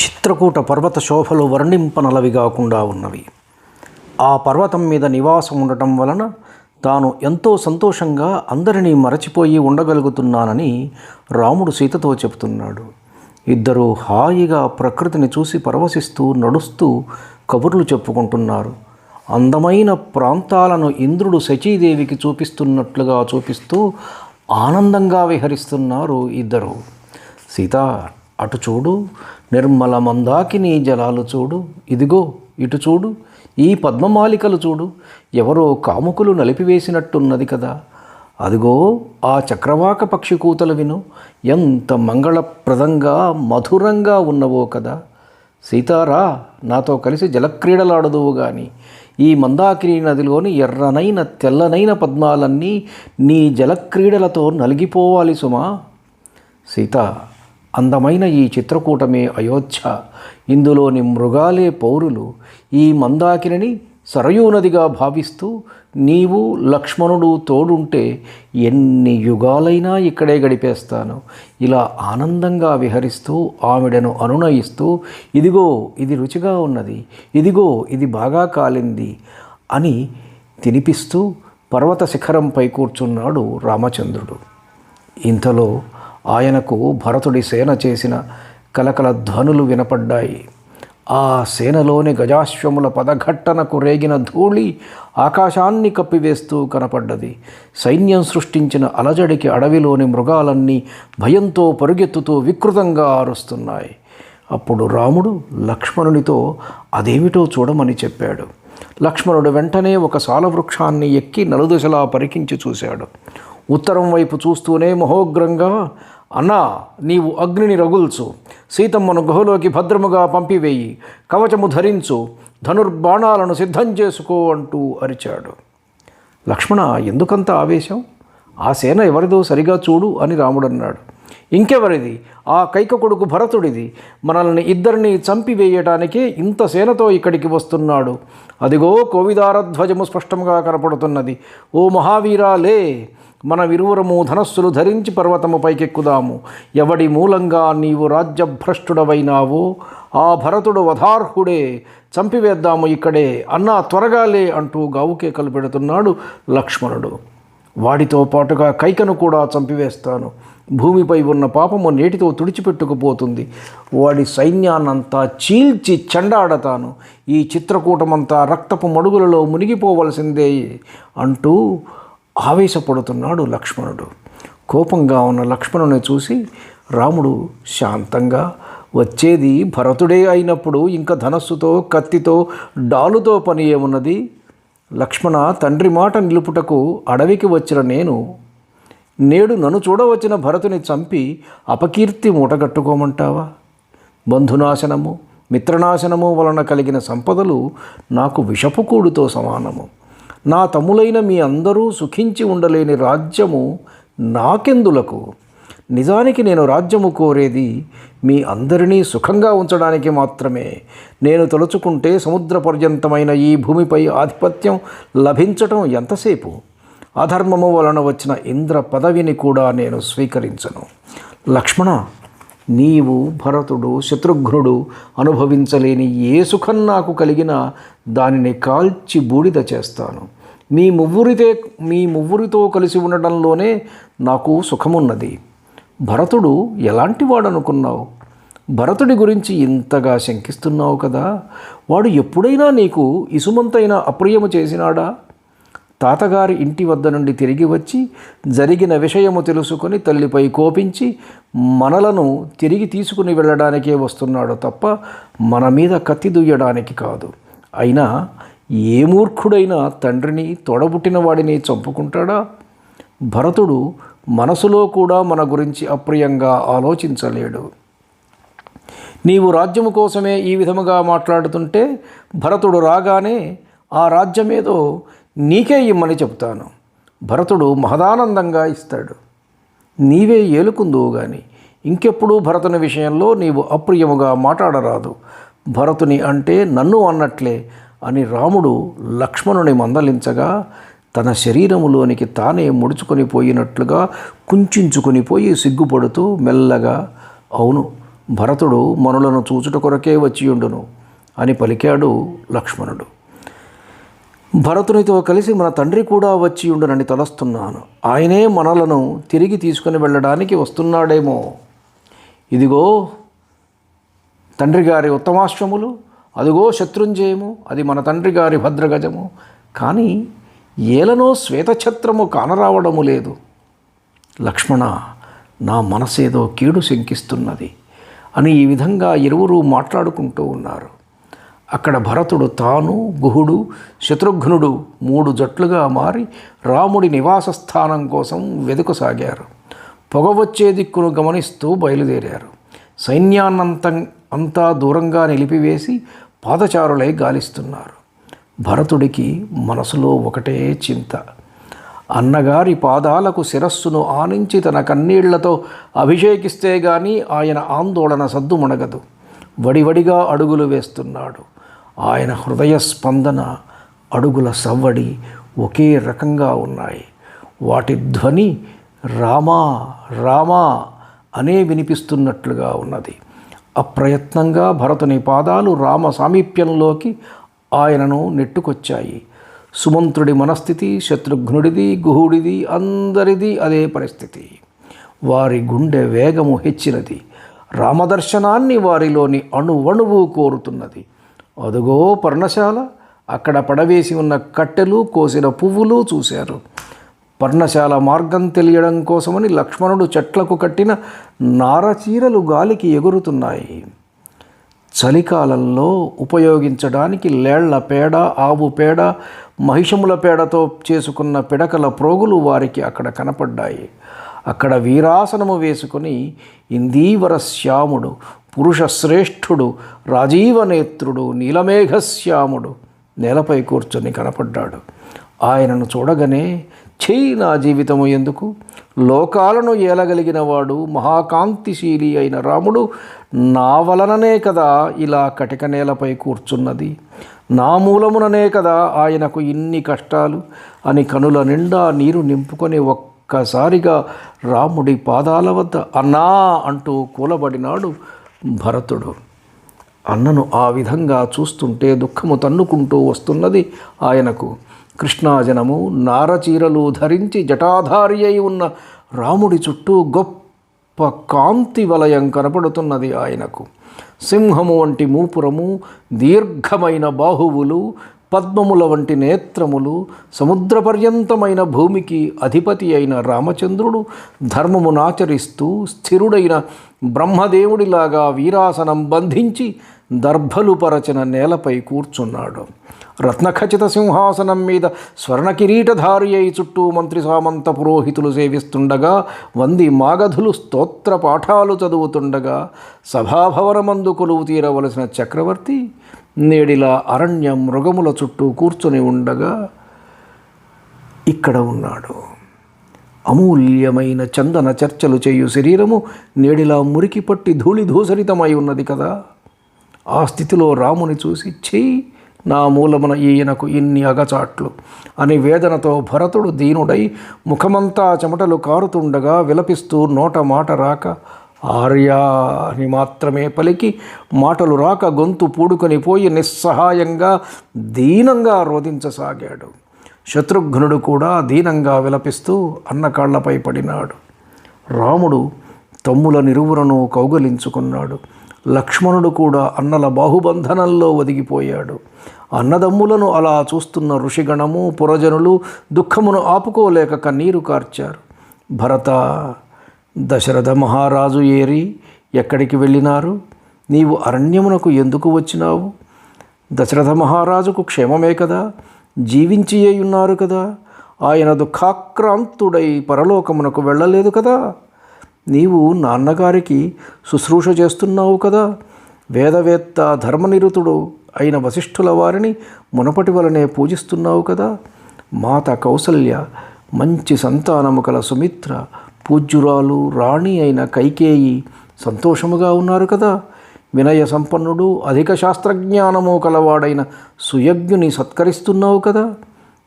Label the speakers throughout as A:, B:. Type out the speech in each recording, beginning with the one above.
A: చిత్రకూట పర్వత శోభలు వర్ణింపనలవి కాకుండా ఉన్నవి. ఆ పర్వతం మీద నివాసం ఉండటం వలన తాను ఎంతో సంతోషంగా అందరినీ మరచిపోయి ఉండగలుగుతున్నానని రాముడు సీతతో చెబుతున్నాడు ఇద్దరు హాయిగా ప్రకృతిని చూసి పరవశిస్తూ నడుస్తూ కబుర్లు చెప్పుకుంటున్నారు. అందమైన ప్రాంతాలను ఇంద్రుడు శచీదేవికి చూపిస్తున్నట్లుగా చూపిస్తూ ఆనందంగా విహరిస్తున్నారు ఇద్దరు. సీత అటు చూడు నిర్మల మందాకిని జలాలు చూడు. ఇదిగో ఇటు చూడు ఈ పద్మమాలికలు చూడు. ఎవరో కాముకులు నలిపివేసినట్టున్నది కదా. అదిగో ఆ చక్రవాక పక్షి కూతలు విను. ఎంత మంగళప్రదంగా మధురంగా ఉన్నవో కదా. సీతారా నాతో కలిసి జలక్రీడలాడదువు గాని. ఈ మందాకిని నదిలోని ఎర్రనైన తెల్లనైన పద్మాలన్నీ నీ జలక్రీడలతో నలిగిపోవాలి సుమా. సీత అందమైన ఈ చిత్రకూటమే అయోధ్య. ఇందులోని మృగాలే పౌరులు. ఈ మందాకిని సరయూ నదిగా భావిస్తూ నీవు లక్ష్మణుడు తోడుంటే ఎన్ని యుగాలైనా ఇక్కడే గడిపేస్తాను. ఇలా ఆనందంగా విహరిస్తూ ఆవిడను అనునయిస్తూ ఇదిగో ఇది రుచిగా ఉన్నది. ఇదిగో ఇది బాగా కాలింది అని తినిపిస్తూ పర్వత శిఖరంపై కూర్చున్నాడు రామచంద్రుడు. ఇంతలో ఆయనకు భరతుడి సేన చేసిన కలకల ధ్వనులు వినపడ్డాయి. ఆ సేనలోని గజాశ్వముల పదఘట్టనకు రేగిన ధూళి ఆకాశాన్ని కప్పివేస్తూ కనపడ్డది. సైన్యం సృష్టించిన అలజడికి అడవిలోని మృగాలన్నీ భయంతో పరుగెత్తుతూ వికృతంగా ఆరుస్తున్నాయి. అప్పుడు రాముడు లక్ష్మణునితో అదేమిటో చూడమని చెప్పాడు. లక్ష్మణుడు వెంటనే ఒక సాలవృక్షాన్ని ఎక్కి నలుదశలా పరికించి చూశాడు. ఉత్తరం వైపు చూస్తూనే మహోగ్రంగా అన్నా నీవు అగ్నిని రగుల్చు సీతమ్మను గుహలోకి భద్రముగా పంపివేయి కవచము ధరించు ధనుర్బాణాలను సిద్ధం చేసుకో అంటూ అరిచాడు. లక్ష్మణ ఎందుకంత ఆవేశం? ఆ సేన ఎవరిదో సరిగా చూడు అని రాముడన్నాడు. ఇంకెవరిది? ఆ కైక కొడుకు భరతుడిది. మనల్ని ఇద్దరిని చంపివేయటానికే ఇంత సేనతో ఇక్కడికి వస్తున్నాడు. అదిగో కోవిదారధ్వజము స్పష్టంగా కనపడుతున్నది. ఓ మహావీరా లే! మన విరువురము ధనస్సులు ధరించి పర్వతము పైకెక్కుదాము. ఎవడి మూలంగా నీవు రాజ్యభ్రష్టుడవైనావో ఆ భరతుడు వధార్హుడే. చంపివేద్దాము ఇక్కడే అన్నా త్వరగాలే అంటూ గావుకేకలు పెడుతున్నాడు లక్ష్మణుడు. వాడితో పాటుగా కైకను కూడా చంపివేస్తాను. భూమిపై ఉన్న పాపము నేటితో తుడిచిపెట్టుకుపోతుంది. వాడి సైన్యాన్నంతా చీల్చి చెండాడతాను. ఈ చిత్రకూటమంతా రక్తపు మడుగులలో మునిగిపోవలసిందే అంటూ ఆవేశపడుతున్నాడు లక్ష్మణుడు. కోపంగా ఉన్న లక్ష్మణుని చూసి రాముడు శాంతంగా వచ్చేది భరతుడే అయినప్పుడు ఇంకా ధనస్సుతో కత్తితో డాలుతో పని ఏమున్నది? లక్ష్మణ తండ్రి మాట నిలుపుటకు అడవికి వచ్చిన నేను నేడు నన్ను చూడవచ్చిన భరతుని చంపి అపకీర్తి మూటగట్టుకోమంటావా? బంధునాశనము మిత్రనాశనము వలన కలిగిన సంపదలు నాకు విషపు కూడుతో సమానము. నా తమ్ములైన మీ అందరూ సుఖించి ఉండలేని రాజ్యము నాకెందులకు? నిజానికి నేను రాజ్యము కోరేది మీ అందరినీ సుఖంగా ఉంచడానికి మాత్రమే. నేను తలుచుకుంటే సముద్ర పర్యంతమైన ఈ భూమిపై ఆధిపత్యం లభించటం ఎంతసేపు? అధర్మము వలన వచ్చిన ఇంద్ర పదవిని కూడా నేను స్వీకరించను. లక్ష్మణ నీవు భరతుడు శత్రుఘ్నుడు అనుభవించలేని ఏ సుఖం నాకు కలిగినా దానిని కాల్చి బూడిద చేస్తాను. మీ మువ్వురితే మీ మువ్వురితో కలిసి ఉండడంలోనే నాకు సుఖమున్నది. భరతుడు ఎలాంటి వాడు అనుకున్నావు భరతుడి గురించి ఇంతగా శంకిస్తున్నావు కదా. వాడు ఎప్పుడైనా నీకు ఇసుమంతైన అప్రియము చేసినాడా? తాతగారి ఇంటి వద్ద నుండి తిరిగి వచ్చి జరిగిన విషయము తెలుసుకొని తల్లిపై కోపించి మనలను తిరిగి తీసుకుని వెళ్ళడానికే వస్తున్నాడు తప్ప మన మీద కత్తి దుయ్యడానికి కాదు. అయినా ఏ మూర్ఖుడైనా తండ్రిని తొడబుట్టిన వాడిని చంపుకుంటాడా? భరతుడు మనసులో కూడా మన గురించి అప్రియంగా ఆలోచించలేడు. నీవు రాజ్యము కోసమే ఈ విధముగా మాట్లాడుతుంటే భరతుడు రాగానే ఆ రాజ్యమేదో నీకే ఇమ్మని చెప్తాను భరతుడు మహదానందంగా ఇస్తాడు. నీవే ఏలుకుందువు గాని ఇంకెప్పుడు భరతుని విషయంలో నీవు అప్రియముగా మాట్లాడరాదు. భరతుని అంటే నన్ను అన్నట్లే అని రాముడు లక్ష్మణుని మందలించగా తన శరీరములోనికి తానే ముడుచుకొని పోయినట్లుగా కుంచుకొని పోయి సిగ్గుపడుతూ మెల్లగా అవును భరతుడు మనులను చూచుట కొరకే వచ్చియుండును అని పలికాడు లక్ష్మణుడు. భరతునితో కలిసి మన తండ్రి కూడా వచ్చి ఉండునని తలస్తున్నాను. ఆయనే మనలను తిరిగి తీసుకుని వెళ్ళడానికి వస్తున్నాడేమో. ఇదిగో తండ్రి గారి ఉత్తమాశ్రములు అదిగో శత్రుంజయము అది మన తండ్రి గారి భద్రగజము. కానీ ఏలనో శ్వేతఛత్రము కానరావడము లేదు. లక్ష్మణ నా మనసేదో కీడు శంకిస్తున్నది అని ఈ విధంగా ఇరువురు మాట్లాడుకుంటూ ఉన్నారు. అక్కడ భరతుడు తాను గుహుడు శత్రుఘ్నుడు మూడు జట్లుగా మారి రాముడి నివాస స్థానం కోసం వెదుకసాగారు పొగ వచ్చే దిక్కును గమనిస్తూ బయలుదేరారు. సైన్యాన్నంతం అంతా దూరంగా నిలిపివేసి పాదచారులై గాలిస్తున్నారు. భరతుడికి మనసులో ఒకటే చింత. అన్నగారి పాదాలకు శిరస్సును ఆనించి తన కన్నీళ్ళతో అభిషేకిస్తే గాని ఆయన ఆందోళన సద్దుమణగదు వడివడిగా అడుగులు వేస్తున్నాడు. ఆయన హృదయ స్పందన అడుగుల సవ్వడి ఒకే రకంగా ఉన్నాయి. వాటి ధ్వని రామా రామా అనే వినిపిస్తున్నట్లుగా ఉన్నది. అప్రయత్నంగా భరతుని పాదాలు రామ సామీప్యంలోకి ఆయనను నెట్టుకొచ్చాయి. సుమంత్రుడి మనస్థితి శత్రుఘ్నుడిది గుహుడిది అందరిది అదే పరిస్థితి. వారి గుండె వేగము హెచ్చినది. రామదర్శనాన్ని వారిలోని అణువణువు కోరుతున్నది. అదుగో పర్ణశాల అక్కడ పడవేసి ఉన్న కట్టెలు కోసిన పువ్వులు చూశారు. పర్ణశాల మార్గం తెలియడం కోసమని లక్ష్మణుడు చెట్లకు కట్టిన నారచీరలు గాలికి ఎగురుతున్నాయి. చలికాలంలో ఉపయోగించడానికి లేళ్ళ పేడ ఆవు పేడ మహిషముల పేడతో చేసుకున్న పిడకల ప్రోగులు వారికి అక్కడ కనపడ్డాయి. అక్కడ వీరాసనము వేసుకొని ఇందీవర శ్యాముడు పురుష శ్రేష్ఠుడు రాజీవనేత్రుడు నీలమేఘశ్యాముడు నేలపై కూర్చొని కనపడ్డాడు. ఆయనను చూడగానే చెయ్యి నా జీవితము ఎందుకు? లోకాలను ఏలగలిగిన వాడు మహాకాంతిశీలి అయిన రాముడు నా వలననే కదా ఇలా కటిక నేలపై కూర్చున్నది. నా మూలముననే కదా ఆయనకు ఇన్ని కష్టాలు. అని కనుల నిండా నీరు నింపుకొని ఒక్కసారిగా రాముడి పాదాల వద్ద అన్నా అంటూ కూలబడినాడు భరతుడు. అన్నను ఆ విధంగా చూస్తుంటే దుఃఖము తన్నుకుంటూ వస్తున్నది ఆయనకు. కృష్ణాజనము నారచీరలు ధరించి జటాధారి అయి ఉన్న రాముడి చుట్టూ గొప్ప కాంతి వలయం కనపడుతున్నది ఆయనకు. సింహము వంటి మూపురము దీర్ఘమైన బాహువులు పద్మముల వంటి నేత్రములు సముద్ర పర్యంతమైన భూమికి అధిపతి అయిన రామచంద్రుడు ధర్మమునాచరిస్తూ స్థిరుడైన బ్రహ్మదేవుడిలాగా వీరాసనం బంధించి దర్భలు పరచిన నేలపై కూర్చున్నాడు. రత్నఖచిత సింహాసనం మీద స్వర్ణ కిరీటధారి అయి చుట్టూ మంత్రి సామంత పురోహితులు సేవిస్తుండగా వంది మాగధులు స్తోత్ర పాఠాలు చదువుతుండగా సభాభవనమందు కొలువు తీరవలసిన చక్రవర్తి నేడిలా అరణ్యం మృగముల చుట్టూ కూర్చొని ఉండగా ఇక్కడ ఉన్నాడు. అమూల్యమైన చందన చర్చలు చేయు శరీరము నేడిలా మురికి పట్టి ధూళి ధూసరితమై ఉన్నది కదా. ఆ స్థితిలో రాముని చూసి చెయ్యి నా మూలమున ఈయనకు ఇన్ని అగచాట్లు. అని వేదనతో భరతుడు దీనుడై ముఖమంతా చెమటలు కారుతుండగా విలపిస్తూ నోట మాట రాక ఆర్యా అని మాత్రమే పలికి మాటలు రాక గొంతు పూడుకొని పోయి నిస్సహాయంగా దీనంగా రోధించసాగాడు. శత్రుఘ్నుడు కూడా దీనంగా విలపిస్తూ అన్నకాళ్ళపై పడినాడు. రాముడు తమ్ముల నిరువురను కౌగలించుకున్నాడు. లక్ష్మణుడు కూడా అన్నల బాహుబంధనంలో ఒదిగిపోయాడు. అన్నదమ్ములను అలా చూస్తున్న ఋషిగణము పురజనులు దుఃఖమును ఆపుకోలేక కన్నీరు కార్చారు. భరత దశరథ మహారాజు ఏరి ఎక్కడికి వెళ్ళినారు? నీవు అరణ్యమునకు ఎందుకు వచ్చినావు? దశరథ మహారాజుకు క్షేమమే కదా? జీవించియే ఉన్నారు కదా? ఆయన దుఃఖాక్రాంతుడై పరలోకమునకు వెళ్ళలేదు కదా? నీవు నాన్నగారికి శుశ్రూష చేస్తున్నావు కదా? వేదవేత్త ధర్మనిరుతుడు అయిన వశిష్ఠుల వారిని మునపటి వలనే పూజిస్తున్నావు కదా? మాత కౌసల్య మంచి సంతానము కల సుమిత్ర పూజ్యురాలు రాణి అయిన కైకేయి సంతోషముగా ఉన్నారు కదా. వినయ సంపన్నుడు అధిక శాస్త్రజ్ఞానము కలవాడైన సుయజ్ఞుని సత్కరిస్తున్నావు కదా.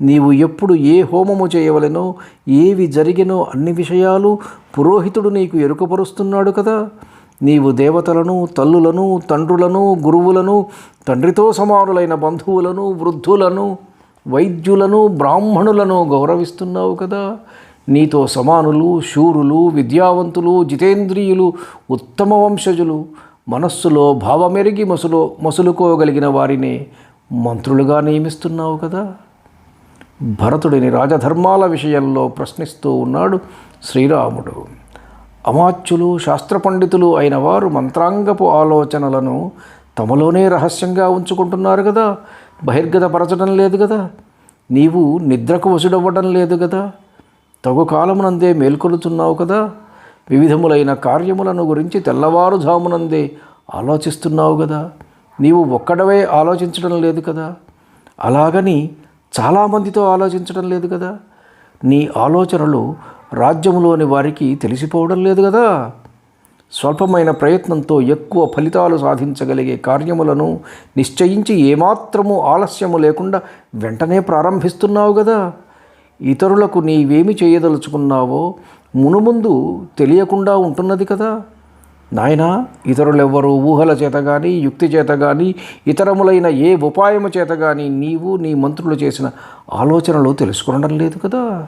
A: నీవు ఎప్పుడు ఏ హోమము చేయవలెనో ఏవి జరిగినో అన్ని విషయాలు పురోహితుడు నీకు ఎరుకపరుస్తున్నాడు కదా. నీవు దేవతలను తల్లులను తండ్రులను గురువులను తండ్రితో సమానులైన బంధువులను వృద్ధులను వైద్యులను బ్రాహ్మణులను గౌరవిస్తున్నావు కదా. నీతో సమానులు శూరులు విద్యావంతులు జితేంద్రియులు ఉత్తమ వంశజులు మనస్సులో భావమెరిగి మసులో మసులుకోగలిగిన వారిని మంత్రులుగా నియమిస్తున్నావు కదా? భరతుడిని రాజధర్మాల విషయంలో ప్రశ్నిస్తూ ఉన్నాడు శ్రీరాముడు. అమాత్యులు శాస్త్ర పండితులు అయిన వారు మంత్రాంగపు ఆలోచనలను తమలోనే రహస్యంగా ఉంచుకుంటున్నారు కదా? బహిర్గతపరచడం లేదు కదా? నీవు నిద్రకు వసుడవ్వడం లేదు కదా? తగు కాలమునందే మేల్కొలుతున్నావు కదా? వివిధములైన కార్యములను గురించి తెల్లవారుజామునందే ఆలోచిస్తున్నావు కదా? నీవు ఒక్కడవే ఆలోచించడం లేదు కదా? అలాగని చాలామందితో ఆలోచించడం లేదు కదా? నీ ఆలోచనలు రాజ్యంలోని వారికి తెలిసిపోవడం లేదు కదా? స్వల్పమైన ప్రయత్నంతో ఎక్కువ ఫలితాలు సాధించగలిగే కార్యములను నిశ్చయించి ఏమాత్రము ఆలస్యము లేకుండా వెంటనే ప్రారంభిస్తున్నావు కదా? ఇతరులకు నీవేమి చేయదలుచుకున్నావో మునుముందు తెలియకుండా ఉంటున్నది కదా. నాయనా ఇతరులెవ్వరూ ఊహల చేత కానీ యుక్తి చేత కానీ ఇతరములైన ఏ ఉపాయము చేత కానీ నీవు నీ మంత్రులు చేసిన ఆలోచనలు తెలుసుకునడం లేదు కదా.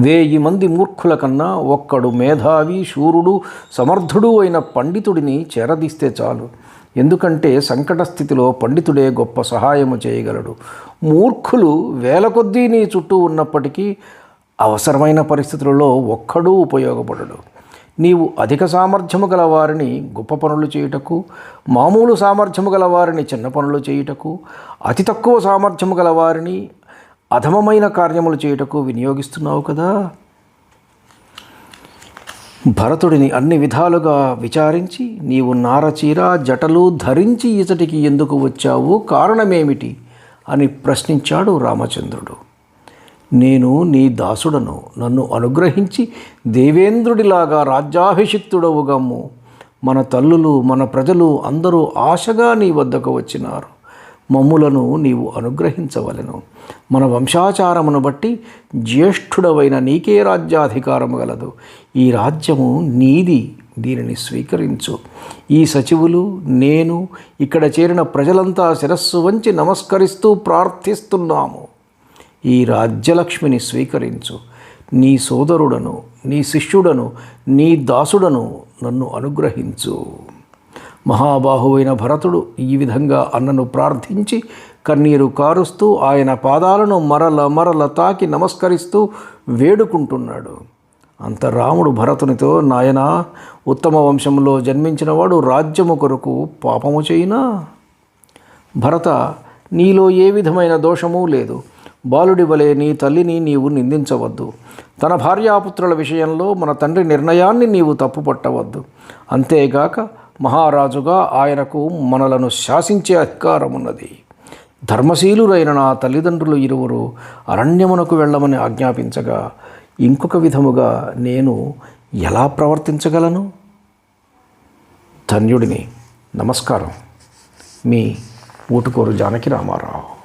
A: వేయి మంది మూర్ఖుల కన్నా ఒక్కడు మేధావి శూరుడు సమర్థుడు అయిన పండితుడిని చేరదీస్తే చాలు. ఎందుకంటే సంకట స్థితిలో పండితుడే గొప్ప సహాయము చేయగలడు. మూర్ఖులు వేల కొద్దీ నీ చుట్టూ ఉన్నప్పటికీ అవసరమైన పరిస్థితులలో ఒక్కడూ ఉపయోగపడడు. నీవు అధిక సామర్థ్యము గల వారిని గొప్ప పనులు చేయుటకు మామూలు సామర్థ్యము గల వారిని చిన్న పనులు చేయుటకు అతి తక్కువ సామర్థ్యము గల వారిని అధమమైన కార్యములు చేయుటకు వినియోగిస్తున్నావు కదా? భరతుడిని అన్ని విధాలుగా విచారించి నీవు నారచీర జటలు ధరించి ఇతటికి ఎందుకు వచ్చావు? కారణమేమిటి? అని ప్రశ్నించాడు రామచంద్రుడు. నేను నీ దాసుడను నన్ను అనుగ్రహించి దేవేంద్రుడిలాగా రాజ్యాభిషిక్తుడవుగమ్ము మన తల్లులు మన ప్రజలు అందరూ ఆశగా నీ వద్దకు వచ్చినారు. మమ్ములను నీవు అనుగ్రహించవలెను. మన వంశాచారమును బట్టి జ్యేష్ఠుడవైన నీకే రాజ్యాధికారము గలదు. ఈ రాజ్యము నీది దీనిని స్వీకరించు. ఈ సచివులు నేను ఇక్కడ చేరిన ప్రజలంతా శిరస్సు వంచి నమస్కరిస్తూ ప్రార్థిస్తున్నాము. ఈ రాజ్యలక్ష్మిని స్వీకరించు. నీ సోదరుడను నీ శిష్యుడను నీ దాసుడను నన్ను అనుగ్రహించు. మహాబాహువైన భరతుడు ఈ విధంగా అన్నను ప్రార్థించి కన్నీరు కారుస్తూ ఆయన పాదాలను మరల మరల తాకి నమస్కరిస్తూ వేడుకుంటున్నాడు. అంత రాముడు భరతునితో నాయన ఉత్తమ వంశంలో జన్మించినవాడు రాజ్యము కొరకు పాపము చేయినా? భరత నీలో ఏ విధమైన దోషమూ లేదు. బాలుడి వలె నీ తల్లిని నీవు నిందించవద్దు. తన భార్యాపుత్రుల విషయంలో మన తండ్రి నిర్ణయాన్ని నీవు తప్పుపట్టవద్దు. అంతేగాక మహారాజుగా ఆయనకు మనలను శాసించే అధికారం ఉన్నది ధర్మశీలురైన నా తల్లిదండ్రులు ఇరువురు అరణ్యమునకు వెళ్ళమని ఆజ్ఞాపించగా ఇంకొక విధముగా నేను ఎలా ప్రవర్తించగలను? ధన్యుడిని. నమస్కారం. మీ ఊటుకోరు జానకి రామారావు.